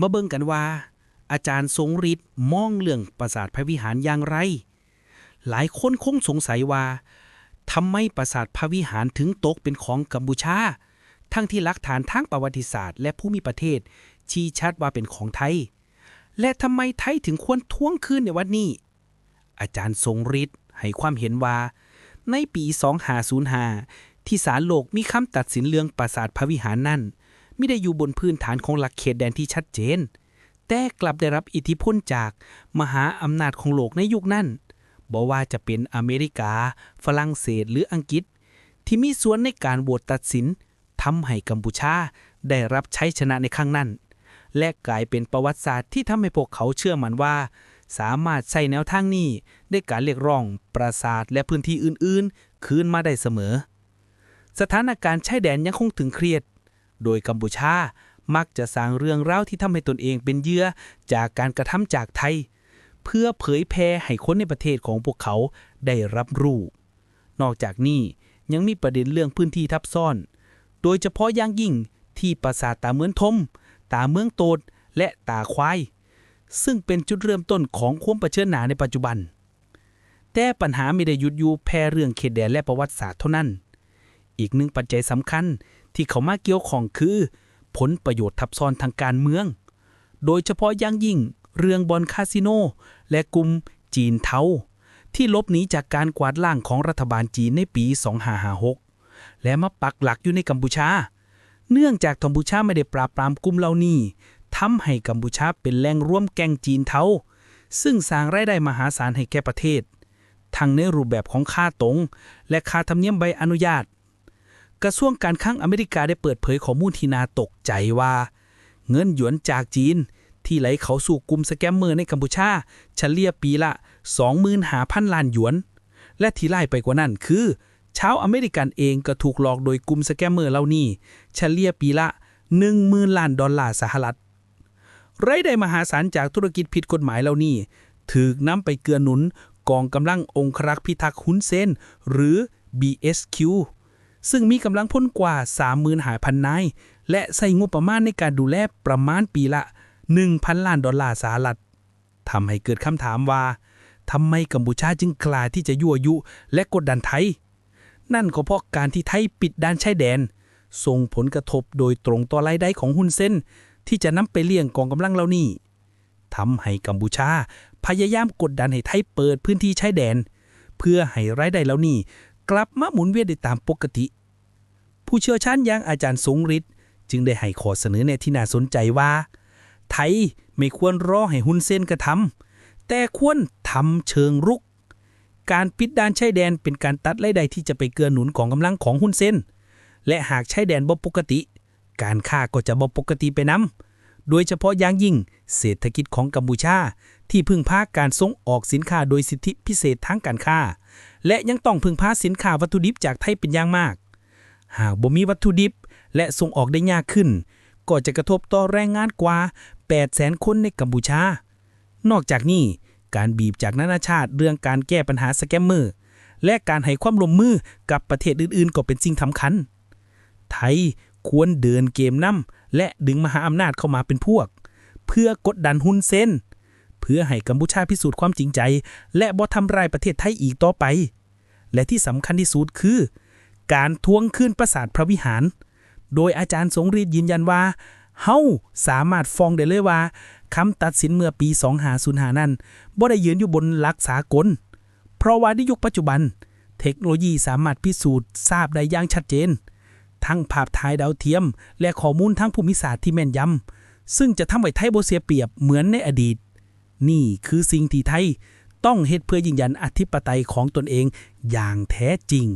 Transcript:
มาเบิ่งกันว่า อาจารย์ทรงฤทธิ์มองเรื่องปราสาทพระวิหารอย่างไร หลายคนคงสงสัยว่าทำไมปราสาทพระวิหารถึงตกเป็นของกัมพูชา ทั้งที่หลักฐานทางประวัติศาสตร์ และภูมิประเทศ ชี้ชัดว่าเป็นของไทย และทำไมไทยถึงควรทวงคืนในวันนี้ อาจารย์ทรงฤทธิ์ให้ความเห็นว่า ในปี 2505 ที่ศาลโลกมีคำตัดสินเรื่องปราสาทพระวิหารนั่น ไม่ได้อยู่บนพื้นฐานของหลักเขตแดนที่ชัดเจน แต่กลับได้รับอิทธิพลจากมหาอำนาจของโลกในยุคนั้นบอกว่าจะเป็นอเมริกา ฝรั่งเศสหรืออังกฤษ ที่มีส่วนในการโหวตตัดสินทำให้กัมพูชาได้รับชัยชนะในครั้งนั้น และกลายเป็นประวัติศาสตร์ที่ทำให้พวกเขาเชื่อมันว่า สามารถใช้แนวทางนี้ได้การเรียกร้อง ปราสาทและพื้นที่อื่น ๆ คืนมาได้เสมอ สถานการณ์ชายแดนยังคงถึงเครียด โดยกัมพูชา มักจะสร้างเรื่องราวที่ทำให้ตนเองเป็นเหยื่อจากการกระทำจากไทย เพื่อเผยแพร่ให้คนในประเทศของพวกเขาได้รับรู้ นอกจากนี้ยังมีประเด็นเรื่องพื้นที่ทับซ้อน โดยเฉพาะอย่างยิ่งที่ปราสาทตาเมืองทม ตาเมืองโตด และตาควาย ซึ่งเป็นจุดเริ่มต้นของความประเชิญหนาในปัจจุบัน แต่ปัญหาไม่ได้หยุดอยู่แพร่เรื่องเขตแดนและประวัติศาสตร์เท่านั้น อีกหนึ่งปัจจัยสำคัญที่เขามาเกี่ยวข้องคือ ผลประโยชน์ทับซ้อนทางการเมือง โดยเฉพาะอย่างยิ่งเรื่องบอลคาสิโน และกลุ่มจีนเทาที่ลบหนีจากการกวาดล้างของรัฐบาลจีนในปี 2556 และมาปักหลักอยู่ในกัมพูชา เนื่องจากกัมพูชาไม่ได้ปราบปรามกลุ่มเหล่านี้ทำให้กัมพูชาเป็นแหล่งร่วมแก๊งจีนเทาซึ่งสร้างรายได้มหาศาลให้แก่ประเทศ ทั้งในรูปแบบของค่าตรง และค่าธรรมเนียมใบอนุญาต กระทรวงการคลังอเมริกาได้เปิดเผยข้อมูลที่น่าตกใจว่า เงินหยวนจากจีน ที่ไหลเข้าสู่กลุ่มสแกมเมอร์ในกัมพูชาเฉลี่ยปีละ 25,000 ล้านหยวน และที่ไล่ไปกว่านั้นคือ ชาวอเมริกันเองก็ถูกหลอกโดยกลุ่มสแกมเมอร์เหล่านี้เฉลี่ยปีละ 10,000 ล้านดอลลาร์สหรัฐรายได้มหาศาลจากธุรกิจผิดกฎหมายเหล่านี้ถูกนำไปเกื้อหนุนกองกำลังองครักษ์พิทักษ์ฮุนเซนหรือ BSQ ซึ่งมีกำลังพลกว่า35,000นาย และใส่งบประมาณในการดูแลประมาณปีละ 1,000 ล้านดอลลาร์สหรัฐทำให้เกิดคำถามว่าทำไมกัมพูชาจึงกล้าที่จะยั่วยุ และกดดันไทย นั่นก็เพราะการที่ไทยปิดด้านชายแดน ส่งผลกระทบโดยตรงต่อรายได้ของฮุนเซนที่จะนำไปเลี้ยงกองกำลังเหล่านี้ทำให้กัมพูชา พยายามกดดันให้ไทยเปิดพื้นที่ชายแดน เพื่อให้รายได้เหล่านี้กลับมาหมุนเวียนได้ตามปกติ ผู้เชี่ยวชาญอย่างอาจารย์สงฤทธิ์จึงได้ให้ข้อเสนอแนะที่น่าสนใจว่า ไทยไม่ควรรอให้ฮุนเซนกระทำแต่ควรทำเชิงรุก การปิดด่านชายแดนเป็นการตัดรายได้ที่จะไปเกื้อหนุนของกำลังของฮุนเซนและหากชายแดนบ่ปกติ การค้าก็จะบ่ปกติไปนํโดยเฉพาะอย่างยิ่งเศรษฐกิจของกัมพูชา ที่พึ่งพาการส่งออกสินค้าโดยสิทธิพิเศษทางการค้า และยังต้องพึ่งพาสินค้าวัตถุดิบจากไทยเป็นอย่างมาก หากบ่มีวัตถุดิบ และส่งออกได้ยากขึ้น ก็จะกระทบต่อแรงงานกว่า 800,000 คนในกัมพูชา นอกจากนี้การบีบจากนานาชาติเรื่องการแก้ปัญหาสแกมเมอร์ และการให้ความร่วมมือกับประเทศอื่นๆ ก็เป็นสิ่งสำคัญ ไทยควรเดินเกมนํและดึงมหาอำนาจเข้ามาเป็นพวก เพื่อกดดันฮุนเซนเพื่อให้กัมพูชาพิสูจน์ความจริงใจ และบ่ทำลายประเทศไทยอีกต่อไป และที่สำคัญที่สุดคือ การทวงคืนปราสาทพระวิหาร โดยอาจารย์สงรีดยืนยันว่าเฮาสามารถฟ้องได้เลยว่าคำตัดสินเมื่อปี2505นั้นบ่ได้ยืนอยู่บนหลักสากล เพราะว่าในยุคปัจจุบัน เทคโนโลยีสามารถพิสูจน์ทราบได้อย่างชัดเจน ทั้งภาพถ่ายดาวเทียม และข้อมูลทางภูมิศาสตร์ที่แม่นยำซึ่งจะทำให้ไทยโบเสียเปรียบเหมือนในอดีต นี่คือสิ่งที่ไทยต้องเฮ็ดเพื่อยืนยันอธิปไตยของตนเองอย่างแท้จริง